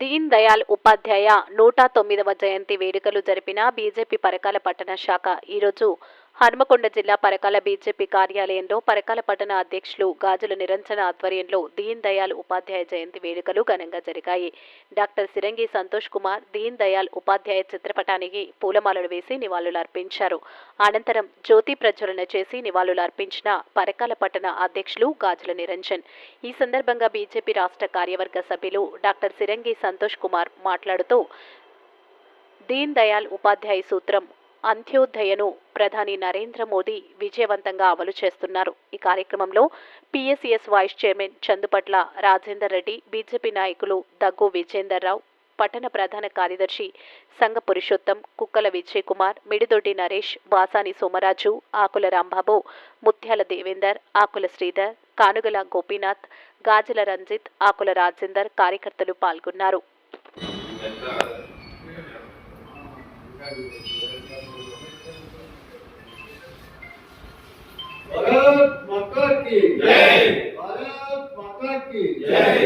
దీన్ దయాల్ ఉపాధ్యాయ నూట తొమ్మిదవ జయంతి వేడుకలు జరిపిన బీజేపీ పరకాల పట్టణ శాఖ. ఈరోజు హనుమకొండ జిల్లా పరకాల బీజేపీ కార్యాలయంలో పరకాల పట్టణ అధ్యక్షులు గాజుల నిరంజన ఆధ్వర్యంలో దీన్ దయాల్ ఉపాధ్యాయ జయంతి వేడుకలు ఘనంగా జరిగాయి. డాక్టర్ సిరంగి సంతోష్ కుమార్ దీన్ దయాల్ ఉపాధ్యాయ చిత్రపటానికి పూలమాలలు వేసి నివాళులు అర్పించారు. అనంతరం జ్యోతి ప్రజ్వలన చేసి నివాళులు అర్పించిన పరకాల పట్టణ అధ్యక్షులు గాజుల నిరంజన్. ఈ సందర్భంగా బీజేపీ రాష్ట్ర కార్యవర్గ సభ్యులు డాక్టర్ సిరంగి సంతోష్ కుమార్ మాట్లాడుతూ దీన్ దయాల్ ఉపాధ్యాయ సూత్రం అంత్యోదయను ప్రధాని నరేంద్ర మోదీ విజయవంతంగా అమలు చేస్తున్నారు. ఈ కార్యక్రమంలో PSCS vice chairman Chandupatla Rajender Reddy BJP నాయకులు దగ్గు విజేందర్ రావు పట్టణ ప్రధాన కార్యదర్శి సంఘ పురుషోత్తం కుక్కల విజయ్ కుమార్ మిడిదొడ్డి నరేష్ బాసాని సోమరాజు ఆకుల రాంబాబు ముత్యాల దేవేందర్ ఆకుల శ్రీధర్ కానుగల గోపీనాథ్ గాజుల రంజిత్ ఆకుల రాజేందర్ కార్యకర్తలు పాల్గొన్నారు. की जय। भारत माता की జై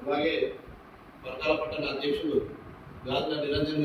అలాగే వర్గాల పట్టణ అధ్యక్షులు గాజుల నిరంజన్